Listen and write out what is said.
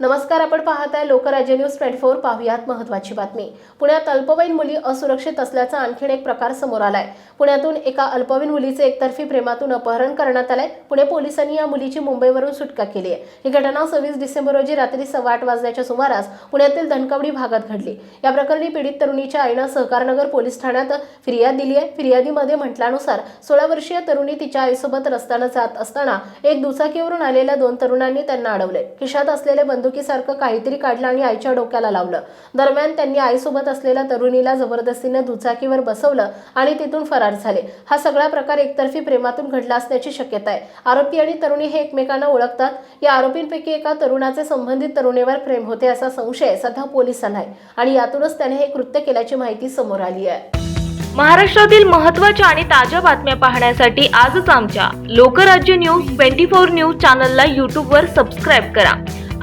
नमस्कार आपण पाहत आहे लोकराज्य न्यूज ट्वेंटी फोर पाहुयात महत्वाची बातमी. पुण्यात अल्पवयीन मुली असुरक्षित असल्याचा आणखीन एक प्रकार समोर आलाय. पुण्यातून एका अल्पवयीन मुलीचे एकतर्फी प्रेमातून अपहरण करण्यात आलंय. पुणे पोलिसांनी या मुलीची मुंबईवरून सुटका केली आहे. ही घटना सव्वीस डिसेंबर रोजी रात्री सव्वा आठ वाजण्याच्या सुमारास पुण्यातील धनकवडी भागात घडली. या प्रकरणी पीडित तरुणीच्या आईनं सहकारनगर पोलीस ठाण्यात फिर्याद दिली आहे. फिर्यादीमध्ये म्हटल्यानुसार सोळा वर्षीय तरुणी तिच्या आईसोबत रस्त्यानं जात असताना एक दुचाकीवरून आलेल्या दोन तरुणांनी त्यांना अडवले खिशात असलेले बंद बंदुकीसारखं काहीतरी काढलं आणि आईच्या डोक्याला लावलं. दरम्यान त्यांनी आईसोबत असलेल्या तरुणीला जबरदस्तीने दुचाकीवर बसवलं आणि तिथून फरार झाले. हा सगळा प्रकार एकतर्फी प्रेमातून घडला असण्याची शक्यता आहे. आरोपी आणि तरुणी हे एकमेकांना ओळखतात. या आरोपींपैकी एका तरुणाचे संबंधित तरुणीवर प्रेम होते असा संशय सध्या पोलिसांना आहे आणि यातूनच त्याने हे कृत्य केल्याची माहिती समोर आली आहे. महाराष्ट्रातील महत्त्वाच्या आणि ताज्या बातम्या पाहण्यासाठी आजच आमच्या Lokrajya news twenty four news चॅनलला यूट्यूबवर सबस्क्राईब करा.